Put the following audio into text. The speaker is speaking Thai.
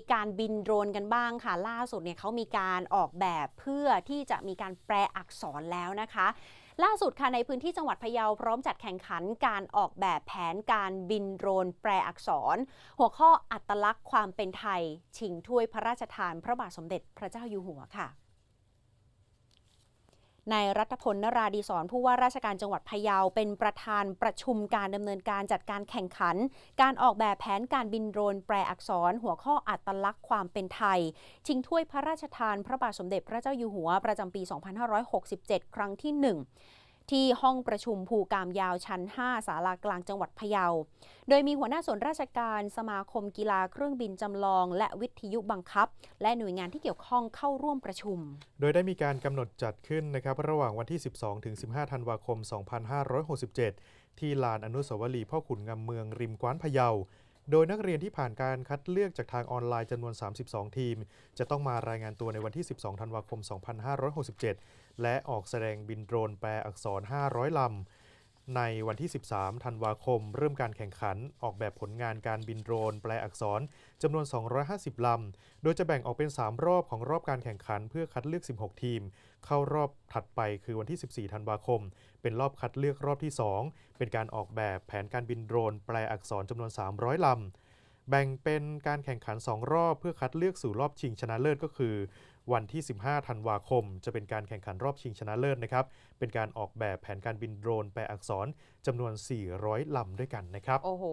มีการบินโดรนกันบ้างค่ะ ล่าสุดเนี่ยเขามีการออกแบบเพื่อที่จะมีการแปลอักษรแล้วนะคะ ล่าสุดค่ะในพื้นที่จังหวัดพะเยาพร้อมจัดแข่งขันการออกแบบแผนการบินโดรนแปลอักษร หัวข้ออัตลักษณ์ความเป็นไทย ชิงถ้วยพระราชทาน พระบาทสมเด็จพระเจ้าอยู่หัวค่ะ นายรัฐพลนราดีสอนผู้ว่าราชการจังหวัดพะเยาเป็นประธานประชุมการดำเนินการจัดการแข่งขัน การออกแบบแผนการบินโดรนแปลอักษร หัวข้ออัตลักษณ์ความเป็นไทย ชิงถ้วยพระราชทาน พระบาทสมเด็จพระเจ้าอยู่หัวประจำปี 2567 ครั้งที่ 1 ที่ห้องประชุมภูกามยาวชั้น 5 ศาลากลางจังหวัดพะเยา โดยมีหัวหน้าส่วนราชการสมาคมกีฬาเครื่องบินจำลอง และวิทยุบังคับ และหน่วยงานที่เกี่ยวข้องเข้าร่วมประชุม โดยได้มีการกำหนดจัดขึ้นนะครับระหว่างวันที่ 12 ถึง 15 ธันวาคม 2567 ที่ลานอนุสาวรีย์พ่อขุนงำเมืองริมกว้านพะเยา โดยนักเรียนที่ผ่านการคัดเลือกจากทางออนไลน์จำนวน 32 ทีม จะต้องมารายงานตัวในวันที่ 12 ธันวาคม 2567 และออกแสดงบินโดรนแปลอักษร 500 ลำ ในวันที่ 13 ธันวาคม เริ่มการแข่งขัน ออกแบบผลงานการบินโดรน แปลอักษรจำนวน 250 ลำ โดยจะแบ่งออกเป็น 3 รอบของรอบการแข่งขัน เพื่อคัดเลือก 16 ทีม เข้ารอบถัดไปคือวันที่ 14 ธันวาคม เป็นรอบคัดเลือกรอบที่ 2 เป็นการออกแบบแผนการบินโดรน แปลอักษรจำนวน 300 ลำแบ่งเป็นการแข่งขัน 2 รอบเพื่อคัดเลือกสู่รอบชิงชนะเลิศก็คือ วันที่ 15 ธันวาคม จะเป็นการแข่งขันรอบชิงชนะเลิศนะครับ เป็นการออกแบบแผนการบินโดรนแปลอักษรจำนวน 400 ลำด้วยกันนะครับ โอ้โห